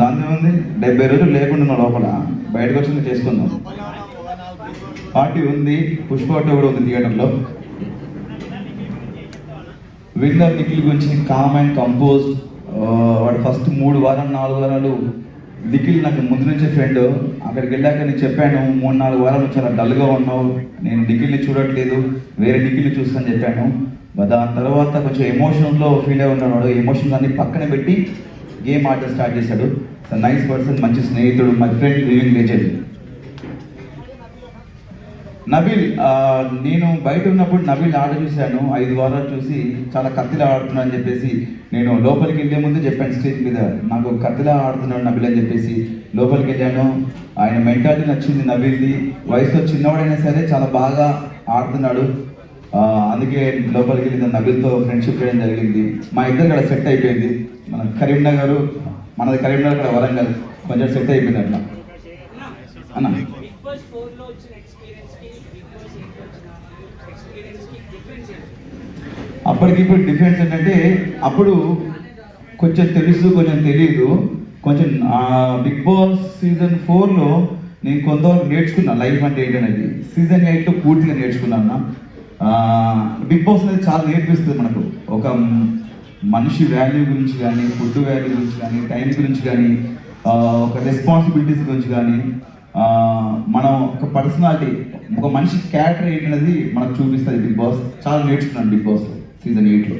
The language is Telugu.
దాని ఉంది డెబ్బై రోజులు లేకుండా లోపల బయటకు వచ్చింది చేసుకుందాం. పార్టీ ఉంది పుష్ప కూడా ఉంది థియేటర్లో. విన్నర్ నిఖిల్ గురించి కామ్ అండ్ కంపోజ్ వాడు ఫస్ట్ మూడు వారాలు నాలుగు వారాలు నిఖిల్ నాకు ముందు నుంచే ఫ్రెండ్ అక్కడికి వెళ్ళాక నేను చెప్పాను మూడు నాలుగు వారాలు చాలా డల్గా ఉన్నావు. నేను నిఖిల్ని చూడట్లేదు వేరే నిఖిల్ని చూస్తాను చెప్పాను. దాని తర్వాత కొంచెం ఎమోషన్లో ఫీల్ అయి ఉన్నాడు. ఎమోషన్స్ అన్ని పక్కన పెట్టి గేమ్ ఆట స్టార్ట్ చేశాడు. నైస్ పర్సన్ మంచి స్నేహితుడు my friend living legend. Nabil నేను బయట ఉన్నప్పుడు నబిల్ ఆట చూశాను. ఐదు వారాలు చూసి చాలా కత్తిలా ఆడుతున్నాను అని చెప్పేసి నేను లోపలికి వెళ్ళే ముందు చెప్పాను స్టేజ్ మీద. నాకు కత్తిలా ఆడుతున్నాడు నబిల్ అని చెప్పేసి లోపలికి వెళ్ళాను. ఆయన మెంటాలిటీ నచ్చింది నబిల్ది. వయసులో చిన్నవాడైనా సరే చాలా బాగా ఆడుతున్నాడు. అందుకే లోపలికి వెళ్ళి నబిల్తో ఫ్రెండ్షిప్ చేయడం జరిగింది. మా ఇద్దరు ఇక్కడ సెట్ అయిపోయింది. మన కరీంనగర్ మనది కరీంనగర్ ఇక్కడ వరంగల్. కొంచెం సెట్ అయిపోయింది అట్లా అన్న. అప్పటికి ఇప్పుడు డిఫరెన్స్ ఏంటంటే అప్పుడు కొంచెం తెలుసు కొంచెం తెలియదు కొంచెం బిగ్ బాస్ సీజన్ ఫోర్లో నేను కొంతవరకు నేర్చుకున్నా. లైఫ్ అంటే ఏంటనేది. సీజన్ ఎయిట్లో పూర్తిగా నేర్చుకున్నాను బిగ్ బాస్ అనేది చాలా నేర్పిస్తుంది మనకు. ఒక మనిషి వాల్యూ గురించి కానీ ఫుడ్ వాల్యూ గురించి కానీ టైం గురించి కానీ ఆ, ఒక రెస్పాన్సిబిలిటీస్ గురించి కానీ ఆ, మనం ఒక పర్సనాలిటీ ఒక మనిషి క్యారెక్టర్ ఏంటనేది మనకు చూపిస్తుంది బిగ్ బాస్. చాలా నేర్చుకున్నాను బిగ్ బాస్ సీజన్ ఎయిట్లో.